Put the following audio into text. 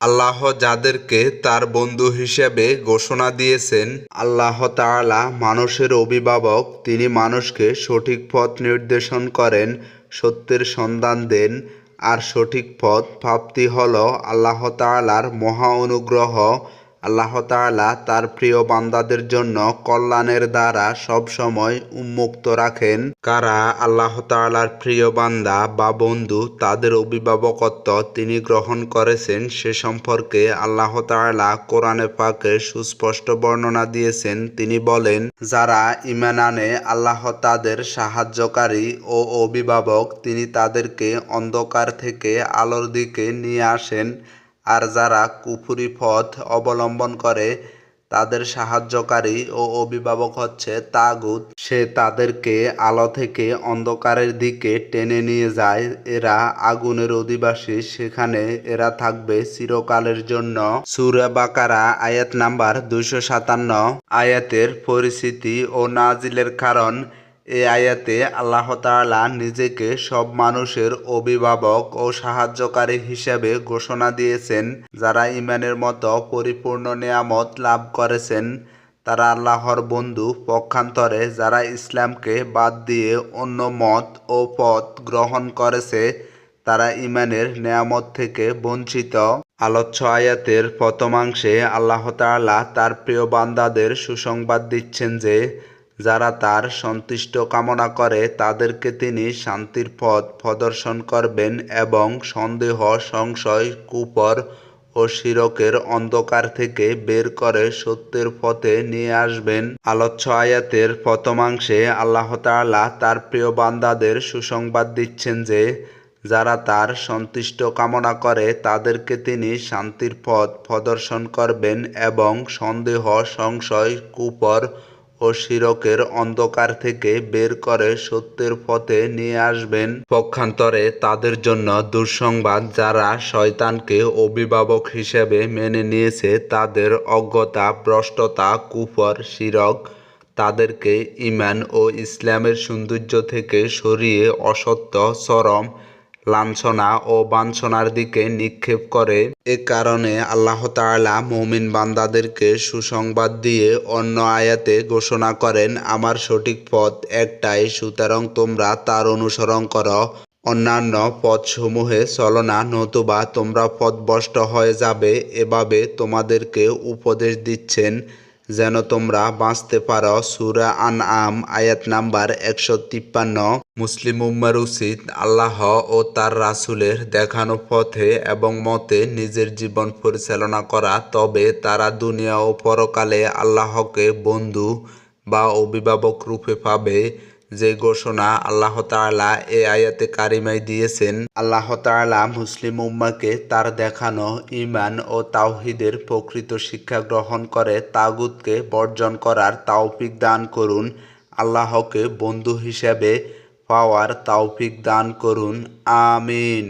আল্লাহ যাদেরকে তার বন্ধু হিসেবে ঘোষণা দিয়েছেন, আল্লাহ তাআলা মানুষের অভিভাবক, তিনি মানুষকে সঠিক পথ নির্দেশন করেন, সত্যের সন্ধান দেন। আর সঠিক পথ প্রাপ্তি হল আল্লাহ তাআলার মহা অনুগ্রহ আল্লাহ তাআলা তার প্রিয় বান্দাদের জন্য কল্যাণের দ্বারা সবসময় উন্মুক্ত রাখেন। কারা আল্লাহ তাআলার প্রিয় বান্দা বা বন্ধু তাদের অভিভাবকত্ব তিনি গ্রহণ করেছেন সে সম্পর্কে আল্লাহ তাআলা কোরআনে পাকে সুস্পষ্ট বর্ণনা দিয়েছেন। তিনি বলেন, যারা ইমান আনে আল্লাহ তাদের সাহায্যকারী ও অভিভাবক তিনি তাদেরকে অন্ধকার থেকে আলোর দিকে নিয়ে আসেন। আর যারা কুফুরি পথ অবলম্বন করে, তাদের সাহায্যকারী ও অভিভাবক হচ্ছে তাগুত। সে তাদেরকে আলো থেকে অন্ধকারের দিকে টেনে নিয়ে যায়। এরা আগুনের অধিবাসী। সেখানে এরা থাকবে চিরকালের জন্য। সুরা বাকারা, আয়াত নাম্বার দুইশো সাতান্ন। আয়াতের পরিস্থিতি ও নাজিলের কারণ এই আয়াতে আল্লাহ তাআলা নিজেকে সব মানুষের অভিভাবক ও সাহায্যকারী হিসেবে ঘোষণা দিয়েছেন। যারা ইমানের মতো পরিপূর্ণ নেয়ামত লাভ করেছেন, তারা আল্লাহর বন্ধু পক্ষান্তরে যারা ইসলামকে বাদ দিয়ে অন্য মত ও পথ গ্রহণ করেছে, তারা ইমানের নেয়ামত থেকে বঞ্চিত। আলোচ্য আয়াতের প্রথমাংশে আল্লাহ তাআলা তার প্রিয় বান্দাদের সুসংবাদ দিচ্ছেন যে যারা তার সন্তুষ্ট কামনা করে, তাদেরকে তিনি শান্তির পথ প্রদর্শন করবেন এবং সন্দেহ, সংশয়, কুপর ও শিরকের অন্ধকার থেকে বের করে সত্যের পথে নিয়ে আসবেন। আলোচ্য আয়াতের প্রথমাংশে আল্লাহ তাআলা তার প্রিয় বান্দাদের সুসংবাদ দিচ্ছেন যে, যারা তার সন্তুষ্ট কামনা করে, তাদেরকে তিনি শান্তির পথ প্রদর্শন করবেন এবং সন্দেহ, সংশয়, কুপর ও শিরকের অন্ধকার থেকে বের করে সত্যের পথে নিয়ে আসবেন। পক্ষান্তরে তাদের জন্য দুঃসংবাদ যারা শয়তানকে অভিভাবক হিসেবে মেনে নিয়েছে, তাদের অজ্ঞতা, ভ্রষ্টতা, কুফর, শিরক তাদেরকে ইমান ও ইসলামের সৌন্দর্য থেকে সরিয়ে অসত্য, চরম লাঞ্ছনা ও বাঞ্ছনার দিকে নিক্ষেপ করে। এ কারণে আল্লাহ তাআলা মুমিন বান্দাদেরকে সুসংবাদ দিয়ে অন্য আয়াতে ঘোষণা করেন, আমার সঠিক পথ একটাই, সুতরাং তোমরা তার অনুসরণ করো। অন্যান্য পথসমূহে চলো না, নতুবা তোমরা পথভ্রষ্ট হয়ে যাবে। এভাবে তোমাদেরকে উপদেশ দিচ্ছেন যেন তোমরা বাঁচতে পারো। সুরা আন আম আয়াত নাম্বার একশো তিপ্পান্ন। মুসলিম উম্মার উচিত আল্লাহ ও তার রাসুলের দেখানো পথে এবং মতে নিজের জীবন পরিচালনা করা। তবে তারা দুনিয়া ও পরকালে আল্লাহকে বন্ধু বা অভিভাবক রূপে পাবে। যে ঘোষণা আল্লাহ তালা এ আয়াতে কারিমাই দিয়েছেন, আল্লাহ তালা মুসলিম উম্মাকে তার দেখানো ইমান ও তাওহিদের প্রকৃত শিক্ষা গ্রহণ করে তাগুদকে বর্জন করার তাওফিক দান করুন, আল্লাহকে বন্ধু হিসাবে পাওয়ার তাওফিক দান করুন, আমিন।